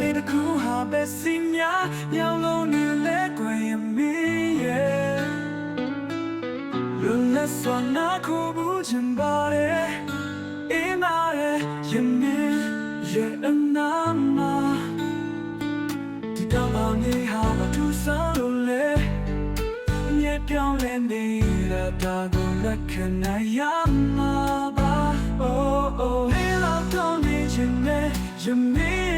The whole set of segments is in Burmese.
လေးတစ်ခုဟာပဲစီများညောင်းလုံးနဲ့လဲကွယ်ရမင်းရဲ့လွန်လပ်စွာနာခုဘူးချင်ပါတယ်အင်းနာရဲ့ရမင်းရဲ့အနာမှာဒီတော့အနေဟာမထူးဆန်းလို့လေမြဲပြောင်းလဲနေတာဒါကိုလက်ခံနိုင်ရမှာပါ Oh oh hey love don't need you နဲ့ you mean me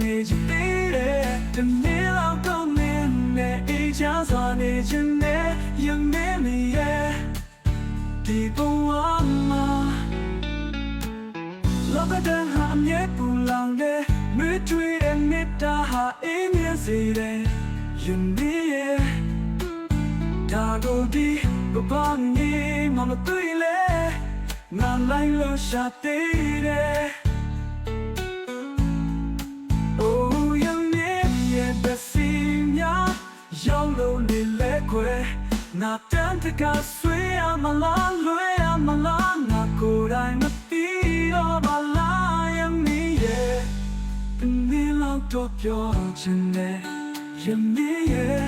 နေချင်သေးတယ်ဒီနေ့တော့တော့မင်းနဲ့အေးချမ်းစွာနေချင်တယ် you mean me yeah ဒီဘဝမှာလောကတန်ဟာအမြဲပူလောင်တဲ့မြွေးထွေးတဲ့မေတ္တာဟာအေးမြစေတဲ့ယနေ့ရဲ့ဒါကိုဒီဘဘငေးမမတွေ့လေငါလိုက်လို့ရှာသေးတယ် လို့နေလဲခွဲငါတန်တကဆွေးရမလားလွဲရမလားငါကိုယ်တိုင်မသိတော့ပါလားယမီရဲ့ဒီနေ့လောက်တော့ပြောချင်တယ်ယမီရဲ့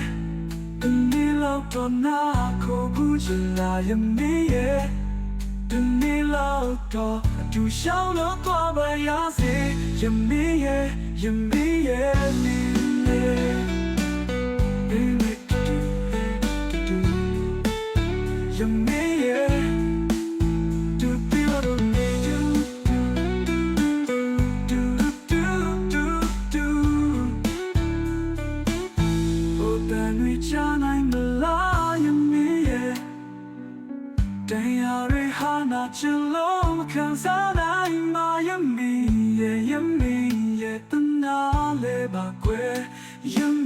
ဒီနေ့လောက်တော့နာကိုဘူးချင်လားယမီရဲ့ဒီနေ့လောက်တော့အတူရှောင်းလို့သွားပါရစေယမီရဲ့ယမီရဲ့ Oh then we chana in the la you made it တရားတွေဟာနာချင်လို့ခံစားနိုင်မှာယမီရဲ့ယမီရဲ့တနာလေးပါကွယ်ယမီရဲ့